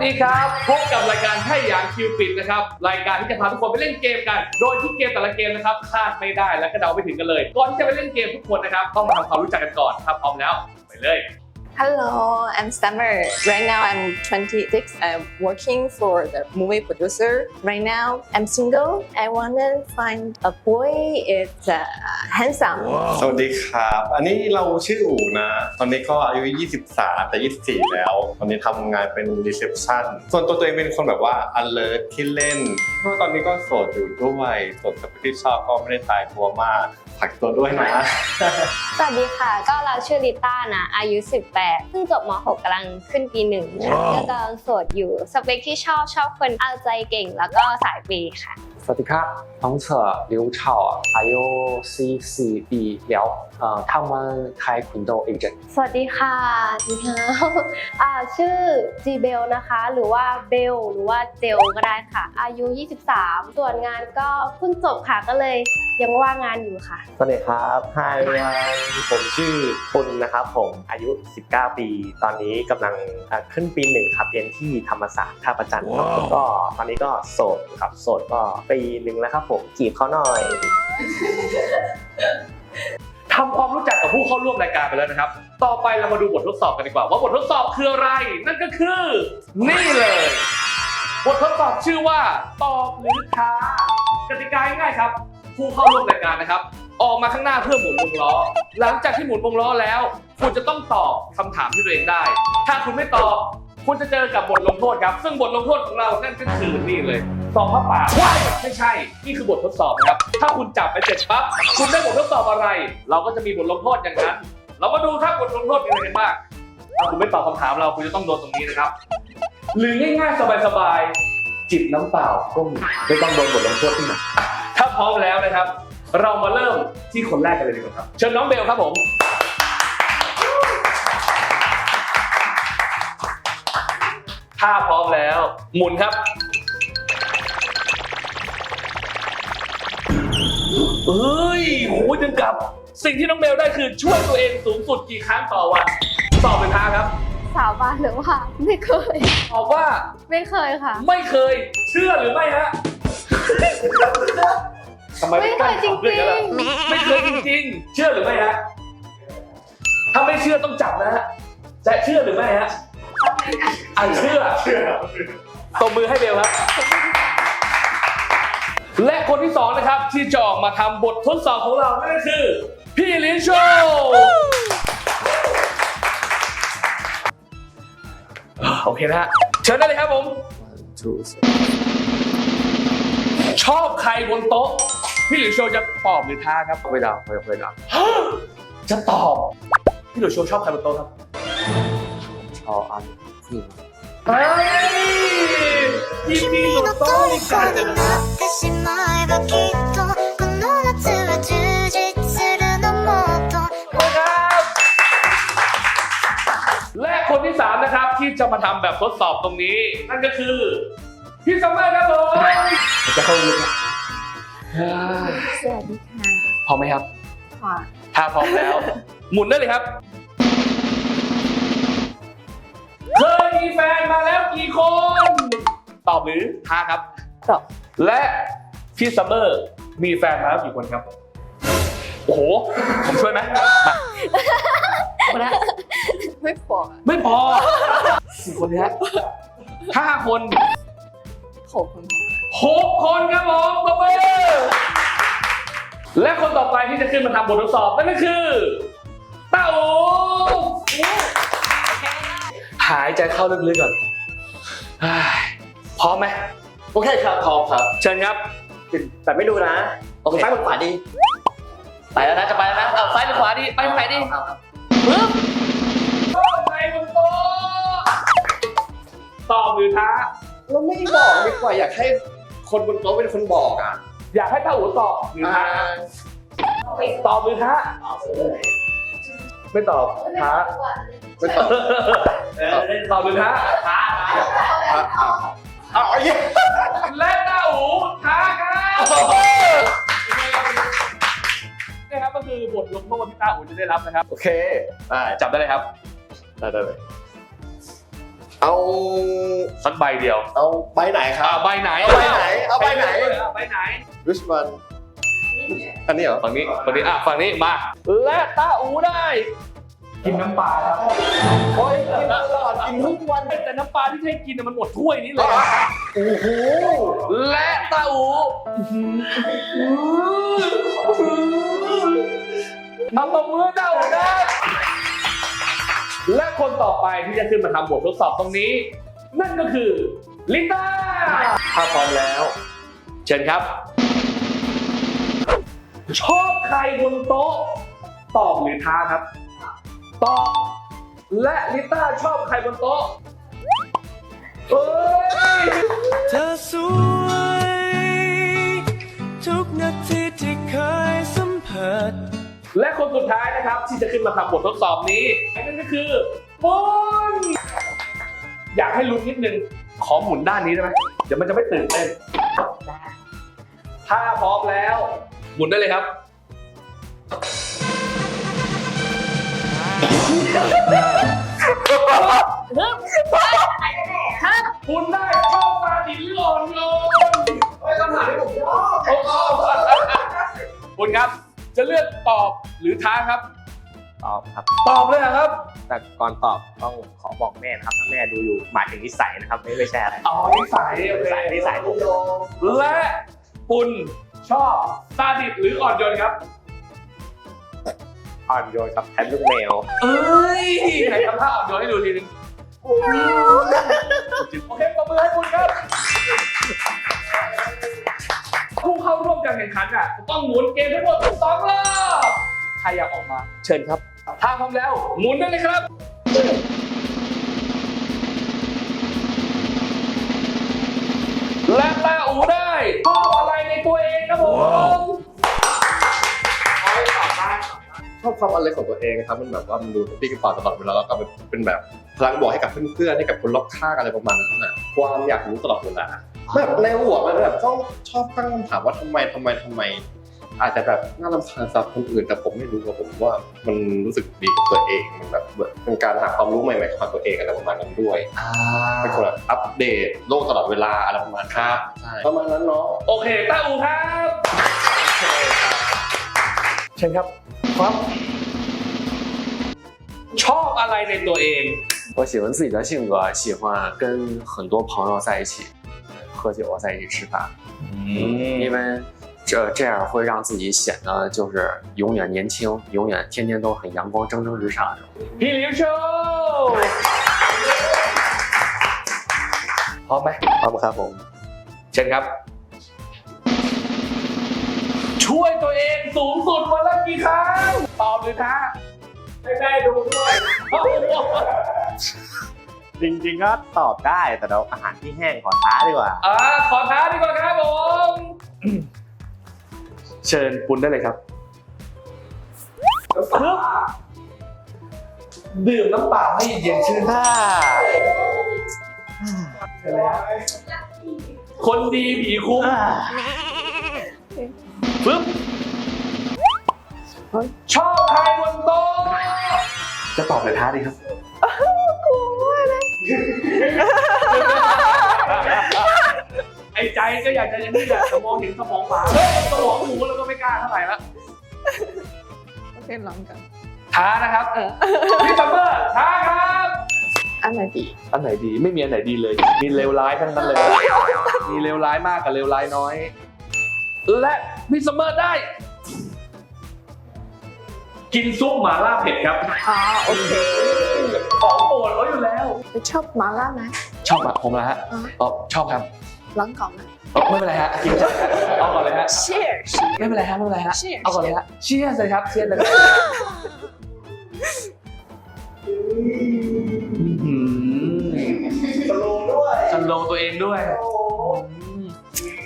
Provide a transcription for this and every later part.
สวัสดีครับ พบกับรายการให้ยางคิวปิดนะครับ รายการที่จะพาทุกคนไปเล่นเกมกัน โดยที่เกมแต่ละเกมนะครับคาดไม่ได้และก็เดาไม่ถึงกันเลย ก่อนที่จะไปเล่นเกมทุกคนนะครับ ต้องมาทำความรู้จักกันก่อนครับพร้อมแล้ว ไปเลย Hello, I'm Summer. Right now I'm 26. I'm working for the movie producer. Right now I'm single. I wanna find a boy. It's uh, handsome. สวัสดีครับ อันนี้เราชื่ออู่นะ ตอนนี้ก็อายุ 23 แต่ 24 แล้ว ตอนนี้ทำงานเป็นรีเซพชันส่วนตัวตัวเองเป็นคนแบบว่า alert ที่เล่นเพราะตอนนี้ก็โสดอยู่ด้วยโสดกับที่ชอบก็ไม่ได้ตายกลัวมากผักตัวด้วยนะ สวัสดีค่ะ ก็เราชื่อลิต้านะ อายุ 18เพิ่งจบม .6 กำลังขึ้นปีหนึ่งค่ะก็กำลังโสดอยู่สเปคที่ชอบชอบคนเอาใจเก่ง แล้วก็สายเปย์ค่ะ สวัสดีครับน้องเฉอ刘超อายุ44ปีแล้วเอ่อทำงานขายคอนโดเอเจนต์สวัสดีค่ะดีค่ะอ่าชื่อจีเบลนะคะ หรือว่าเบลหรือว่าเจลก็ได้ค่ะ อายุ 23 ส่วนงานก็เพิ่งจบค่ะก็เลย ยังว่างงานอยู่ค่ะ สวัสดีครับไฮผมชื่อปุณนะครับผมอายุ 19 ปี ตอนนี้กำลังเอ่อขึ้นปีหนึ่งครับเรียนที่ธรรมศาสตร์ท่าประจันทร์ครับผมก็ตอนนี้ก็โสดครับโสดก็ปีหนึ่งแล้วครับผมจีบเขาหน่อย ทำความรู้จักกับผู้เข้าร่วมรายการไปแล้วนะครับ ต่อไปเรามาดูบททดสอบกันดีกว่า ว่าบททดสอบคืออะไร นั่นก็คือ นี่เลย บททดสอบชื่อว่าตอบหรือท้ากติกาง่ายๆครับ ผู้เข้าร่วมรายการนะครับ ออกมาข้างหน้าเพื่อหมุนวงล้อ หลังจากที่หมุนวงล้อแล้ว คุณจะต้องตอบคำถามที่ตัวเองได้ ถ้าคุณไม่ตอบ คุณจะเจอกับบทลงโทษครับ ซึ่งบทลงโทษของเรานั่นก็คือนี่เลยสองผ้าป่าว้ายไม่ใช่ นี่คือบททดสอบนะครับ ถ้าคุณจับไปเสร็จปั๊บ คุณได้บททดสอบอะไร เราก็จะมีบทลงโทษอย่างนั้น เรามาดูครับบทลงโทษเป็นอะไรกันบ้าง ถ้าคุณไม่ตอบคำถามเราคุณจะต้องโดนตรงนี้นะครับ หรือง่ายๆสบายๆจิบน้ำเปล่าก็มีไม่ต้องโดนบทลงโทษที่ไหน ถ้าพร้อมแล้วนะครับ เรามาเริ่มที่คนแรกกันเลยดีกว่าครับ เชิญน้องเบลครับผม ถ้าพร้อมแล้ว หมุนครับเฮ้ยโหดึงกลับ สิ่งที่น้องเบลได้คือช่วยตัวเองสูงสุดกี่ครั้งต่อวัน ตอบเป็นท้าครับ สาวบ้านหรือว่า ไม่เคย ตอบว่าไม่เคยค่ะ ไม่เคย เชื่อหรือไม่ฮะ ทำไมไม่เคยจริงๆๆไม่เคยจริงๆ เชื่อหรือไม่ฮะ ถ้าไม่เชื่อต้องจับนะฮะจะเชื่อหรือไม่ฮะอะเชื่อเชื่อตบมือให้เบลครับ และคนที่สองนะครับที่จะออกมาทำบททดสอบของเรานั่นก็คือ พี่ลินโชโอเคนะฮะเชิญได้เลยครับผม ชอบใครบนโต๊ะ พี่หลิวโชว์จะตอบหรือท้าครับไม่ดาวไม่ไม่ดาวจะตอบ พี่หลิวโชว์ชอบใครบนโต๊ะครับชอบอันที่ที่หนี่กันเลยนะและคนที่สามนะครับที่จะมาทำแบบทดสอบตรงนี้ นั่นก็คือพี่ซัมเมรครับผม จะเข้าลึกสวัสดีค่ะพร้อมไหมครับค่ะถ้าพร้อมแล้ว หมุนได้เลยครับ เคยมีแฟนมาแล้วกี่คน ตอบหรือท้าครับ ตอบ และพี่ซัมเมอร์มีแฟนมาแล้วกี่คนครับ โอ้โห ผมช่วยไหมมาไม่พอ ไม่พอกี่คนเนี้ยห้าคนหกคน หกคนครับผมตบมือและคนต่อไปที่จะขึ้นมาทำบททดสอบนั่นก็คือเต้าอูหายใจเข้าลึกๆก่อนเฮ้ยพร้อมไหมโอเคครับพร้อมครับ เชิญครับ แต่ไม่ดูนะโอเคซ้ายบนขวาดีไปแล้วนะจะไปแล้วนะเอาซ้ายหรือขวาดีไปทางไหนดีปึ๊บไปบนโต๊ะตอบหรือท้าเราไม่บอกดีกว่าอยากให้ คนบนโต๊ะเป็นคนบอกอะอยากให้เต้าอูตอบหรือท้าตอบหรือท้าไม่ตอบท้าไม่ตอบตอบหรือท้าท้าเอาไอ้เหี้ยและเต้าอูท้าครับนี่ครับก็คือบทลงโทษที่เต้าอูจะได้รับนะครับ โอเคได้จับได้เลยครับ ได้ได้เลย เอาสักใบเดียวเอาใบไหนครัอ่าบ ใบไหนเอาใบไหนเอาใบไหน เอาใบไหน which one อันนี้เหรอ ฝั่งนี้ฝั่งนี้อะฝั่งนี้มา และตาอูได้ กินน้ำปลาครับโอ้ยกินตลอดกินทุกวันแต่น้ำปลาที่ให้กินน่ะมันหมดถ้วยนี้เลยโอ้โหและตาอูทำตบมือตาอูได้ และคนต่อไปที่จะขึ้นมาทำบททดสอบตรงนี้ นั่นก็คือลิต้าถ้าพร้อมแล้ว เชิญครับ ชอบใครบนโต๊ะ ตอบหรือท้าครับ ตอบ และลิต้าชอบใครบนโต๊ะเอ้ยเธอส และคนสุดท้ายนะครับที่จะขึ้นมาทำบททดสอบนี้นั่นก็คือปุ้นอยากให้ลุ้นนิดนึง ขอหมุนด้านนี้ได้ไหมเดี๋ยวมันจะไม่ตื่นเต้นถ้าพร้อมแล้ว หมุนได้เลยครับคุณได้ชอบตาดินหรืออ่อนโยนไม่คำถามที่ผมชอบคุณครับ จะเลือกตอบหรือท้าครับ ตอบครับ ตอบเลยเหรอครับ แต่ก่อนตอบต้องขอบอกแม่นะครับ ถ้าแม่ดูอยู่หมายถึงนิสัยนะครับ ไม่ไม่ใช่อะไร อ๋อนิสัยโอนิเคสัยนิสัยผม และคุณชอบซาดิสหรืออ่อนโยนครับ อ่อนโยนกับแทนลูกแมว เอ้ยไหนทำท่าอ่อนโยนให้ดูทีนึงโอเคปรบมือให้คุณครับ แข่งขันอะต้องหมุนเกมทั้งหมดสองรอบใครอยากออกมา เชิญครับ ถ้าพร้อมแล้วหมุนได้เลยครับและตาอูได้ชอบอะไรในตัวเองครับผมชอบความอะไรของตัวเองครับมันแบบว่ามันดูสติ๊กต่อตลอดเวลาแล้วก็เป็นแบบพลังบวกให้กับเพื่อนๆให้กับคนรอบข้างอะไรประมาณนั้นน่ะความอยากรู้ตลอดเวลา แบบในหัวมันแบบต้องชอบตั้งคำถามว่าทำไมทำไมทำไม อาจจะแบบน่ารำคาญสำหรับคนอื่นแต่ผมไม่รู้ว่าผมว่ามันรู้สึกดีกับตัวเองมันแบบเป็นการหาความรู้ใหม่ๆของตัวเองอะไรประมาณนั้นด้วยเป็นคนแบบอัปเดตโลกตลอดเวลาอะไรประมาณนั้น ครับ ใช่ประมาณนั้นเนาะ โอเคตาอูครับ เชิญครับครับ ชอบอะไรในตัวเอง 我喜欢自己的性格，喜欢跟很多朋友在一起 喝酒啊，在一起吃饭，因为这这样会让自己显得就是永远年轻，永远天天都很阳光、蒸蒸日上的。 พี่หลิวโชว์พร้อมไหม พร้อมครับผม เชิญครับ ช่วยตัวเองสูงสุดวันละกี่ครั้ง ตอบหรือท้าให้แม่ดูด้วยโอ้โห จริงๆก็ตอบได้แต่เราอาหารที่แห้งขอท้าดีกว่า อ่าขอท้าดีกว่าครับผม เชิญคุณได้เลยครับปึ๊บดื่มน้ำเปล่าให้เย็นชื่นได้เชิญเลยฮะคนดีผีคุ้มปึ๊บชอบใครบนโต๊ะจะตอบหรือท้าดีครับ ไอ้ใจก็อยากจะอยังนี่แหละแต่มองเห็นสมองหมาเฮ้ยสมองหมูแล้วก็ไม่กล้าเท่าไหร่ละโอเคลองกันท้านะครับพี่ซัมเมอร์ท้าครับอันไหนดีอันไหนดีไม่มีอันไหนดีเลย มีเลวร้ายทั้งนั้นเลย มีเลวร้ายมากกับเลวร้ายน้อย และพี่ซัมเมอร์ได้ กินซุปหม่าล่าเผ็ดครับอ๋อโอเคของโปรดเขาอยู่แล้วชอบมาล่าไหมชอบอะผมละฮะอ๋ออ๋อชอบครับลองก่อนไหมอ๋อไม่เป็นไรฮะกินก่อนฮะเอาก่อนเลยฮะ Cheers ไม่เป็นไรฮะไม่เป็นไรฮะ Cheers เอาก่อนเลยฮะเชียร์เลยครับเชียร์เลยสโลด้วยสโลตัวเองด้วย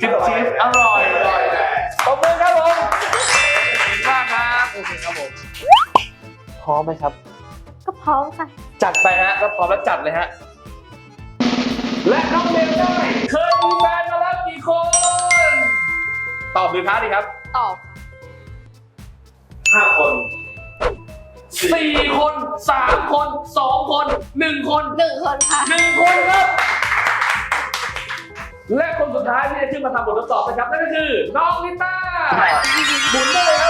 จิ๊บจิ๊บอร่อย พร้อมไหมครับ ก็พร้อมค่ะ จัดไปฮะก็พร้อมแล้วจัดเลยฮะ และน้องเบลได้ เคยมีแฟนมาแล้วกี่คน ตอบหรือท้าดีครับตอบห้าคนสี่คนสามคนสองคนหนึ่งคนหนึ่งคนค่ะ หนึ่งคนครับ และคนสุดท้ายที่จะขึ้นมาทำบททดสอบนะครับนั่นก็คือน้องลิต้าหมุนได้เลย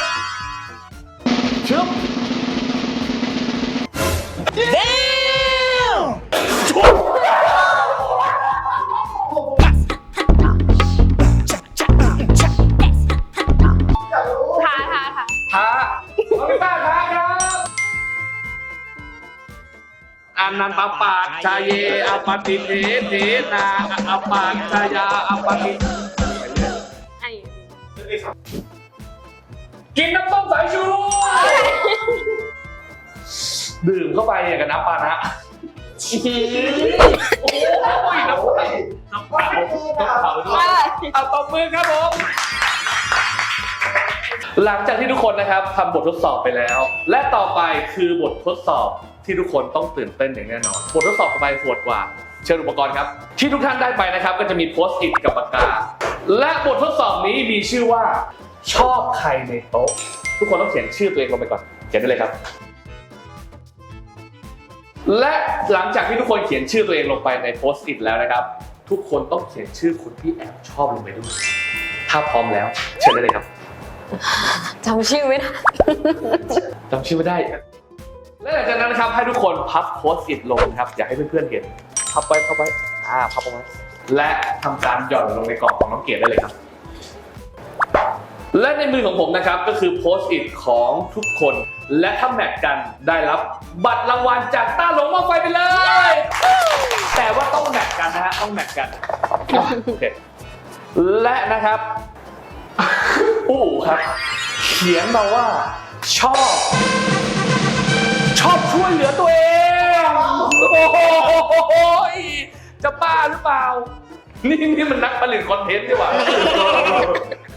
ชายเยอปติเทเทนาอปาชายาอปติไอ้กินน้ำต้มสายชู ดื่มเข้าไปอย่างกับน้ำปานะโอ้ยน้ำเปล่าน้ำเปล่าน้ำเปล่าด้วยเอาตบมือครับผม หลังจากที่ทุกคนนะครับทำบททดสอบไปแล้ว และต่อไปคือบททดสอบ ที่ทุกคนต้องตื่นเต้นอย่างแน่นอนบททดสอบต่อไปโหดกว่า เชิญอุปกรณ์ครับ ที่ทุกท่านได้ไปนะครับ ก็จะมีโพสต์อิทกับปากกา และบททดสอบนี้มีชื่อว่า ชอบใครในโต๊ะ ทุกคนต้องเขียนชื่อตัวเองลงไปก่อน เขียนได้เลยครับ และหลังจากที่ทุกคนเขียนชื่อตัวเองลงไปในโพสต์อิทแล้วนะครับ ทุกคนต้องเขียนชื่อคนที่แอบชอบลงไปด้วย ถ้าพร้อมแล้ว เชิญได้เลยครับจำชื่อไม่ได้ จำชื่อไม่ได้ และหลังจากนั้นนะครับให้ทุกคนพับโพสต์อิทลงนะครับอยากให้เพื่อนๆเห็นพับไว้พับไว้อ่าพับเอาไว้และทำการหย่อนลงในกล่องของน้องเกียรติได้เลยครับ และในมือของผมนะครับก็คือโพสต์อิทของทุกคน และถ้าแมทกันได้รับบัตรรางวัลจากต้าหลงมาไฟไปเลย แต่ว่าต้องแมทกันนะฮะต้องแมทกันโอเคและนะครับอู้ครับ เขียนมาว่าชอบ ชอบช่วยเหลือตัวเอง โอ้โหจะบ้าหรือเปล่า นี่นี่มันนักผลิตคอนเทนต์ดีกว่า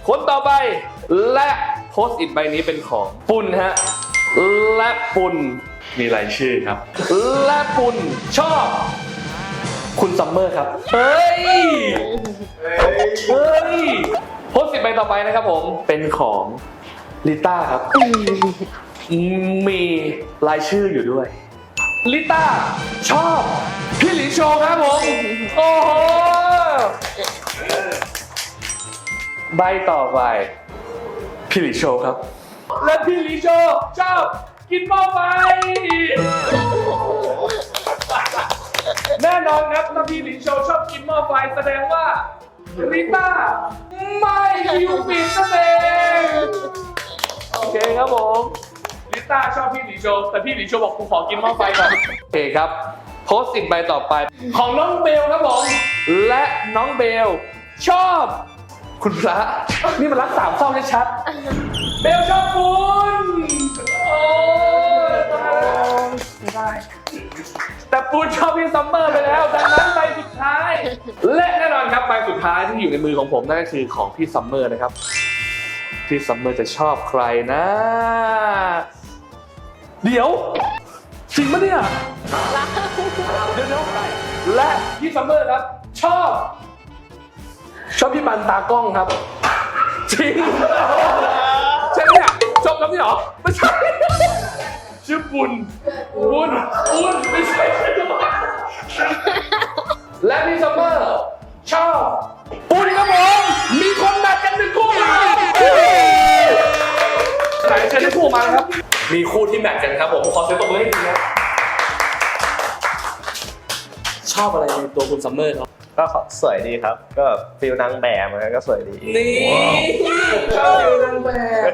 คนต่อไป และโพสต์อิทใบนี้เป็นของปุณฮะ และปุณมีรายชื่อครับ และปุณชอบ คุณซัมเมอร์ครับ เฮ้ย เฮ้ย โพสต์อิทใบต่อไปนะครับผม เป็นของลิต้าครับ มีรายชื่ออยู่ด้วย ลิต้า ชอบ พี่หลินโชว์ครับผม โอ้โห ใบต่อไป พี่หลินโชว์ครับ และพี่หลินโชว์ชอบกินหม้อไฟแน่นอนครับถ้าพี่หลินโชว์ชอบกินหม้อไฟแสดงว่าลิต้าไม่คิวปิดนั่นเองโอเคครับผมลิ ต้าชอบพี่หลินโชว์แต่พี่หลินโชว์บอกกูขอกินหม้อไฟก่อนโอเคครับ โพสต์อิทใบต่อไป ของน้องเบลครับผมและน้องเบล ชอบ คุณพระนี่มันรักสามเศร้าชัดๆเบลชอบคุณโอ้ยตายแล้วไม่ได้ แต่ปูนชอบพี่ซัมเมอร์ไปแล้ว ดังนั้นใบสุดท้าย และแน่นอนครับใบสุดท้ายที่อยู่ในมือของผมนั่นก็คือของพี่ซัมเมอร์นะครับ พี่ซัมเมอร์จะชอบใครนะ เดี๋ยวจริงปะเนี่ยเดี๋ยวเดี๋ยวและพี่ซัมเมอร์ครับ ชอบ ชอบพี่บันตากล้องครับ จริงใช่ไหมเนี่ยจบแล้วนี่เหรอไม่ใช่ชื่อปุณปุณปุณไม่ใช่และพี่ซัมเมอร์ ชอบปุณครับผมมีคนนัดกันหนึ่งคู่ ไหนเชิญที่คู่มาครับ มีคู่ที่แมทกันครับผมขอเสียงตบมือให้ทีครับชอบอะไรในตัวคุณซัมเมอร์ครับ ก็สวยดีครับ ก็ฟิลนางแบบมันก็สวยดี นี่ชอบนางแบบ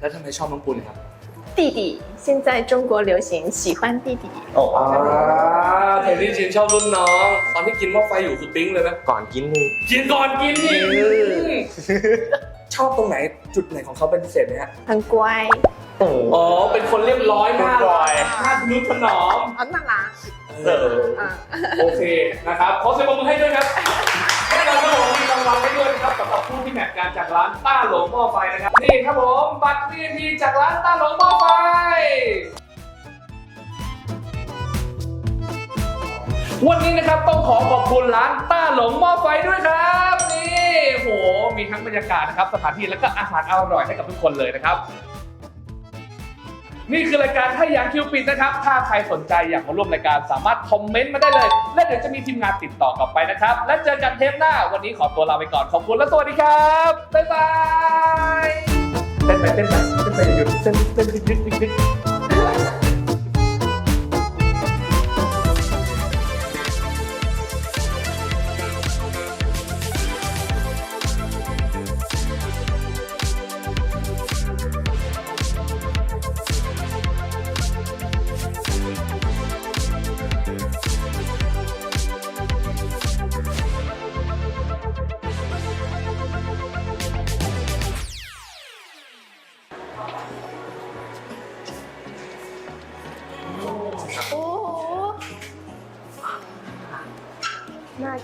แล้วทำไมชอบน้องปุณครับ 弟弟，现在中国流行喜欢弟弟。 โอ้ อ่าเห็นที่จินชอบรุ่นน้อง ตอนที่กินหม้อไฟอยู่คือปิ๊งเลยนะ ก่อนกินนี่ กินก่อนกินนี่ ชอบตรงไหนจุดไหนของเขาเป็นพิเศษไหมฮะทางกวยโอ้อ๋อเป็นคนเรียบร้อยน่ารักน่าทนุถนอมอ๋อน่ารักเออโอเคนะครับขอเสียงปรบมือให้ด้วยครับแน่นอนครับผมมีรางวัลให้ด้วยนะครับสำหรับผู้ที่แมทการจากร้านต้าหลงหม้อไฟนะครับนี่ครับผมบัตร VIP จากร้านต้าหลงหม้อไฟวันนี้นะครับต้องขอขอบคุณร้านต้าหลงหม้อไฟด้วยครับ โห มีทั้งบรรยากาศนะครับสถานที่แล้วก็อาหารอร่อยให้กับทุกคนเลยนะครับ นี่คือรายการให้ยางคิวปิดนะครับ ถ้าใครสนใจอยากมาร่วมรายการสามารถคอมเมนต์มาได้เลย และเดี๋ยวจะมีทีมงานติดต่อกลับไปนะครับ และเจอกันเทปหน้า วันนี้ขอตัวลาไปก่อนขอบคุณและสวัสดีครับบ๊ายบายเต้นไปเต้นไปเต้นไปอย่าหยุดเต้นเต้นยึกยึกยึกยึก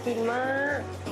กินมาก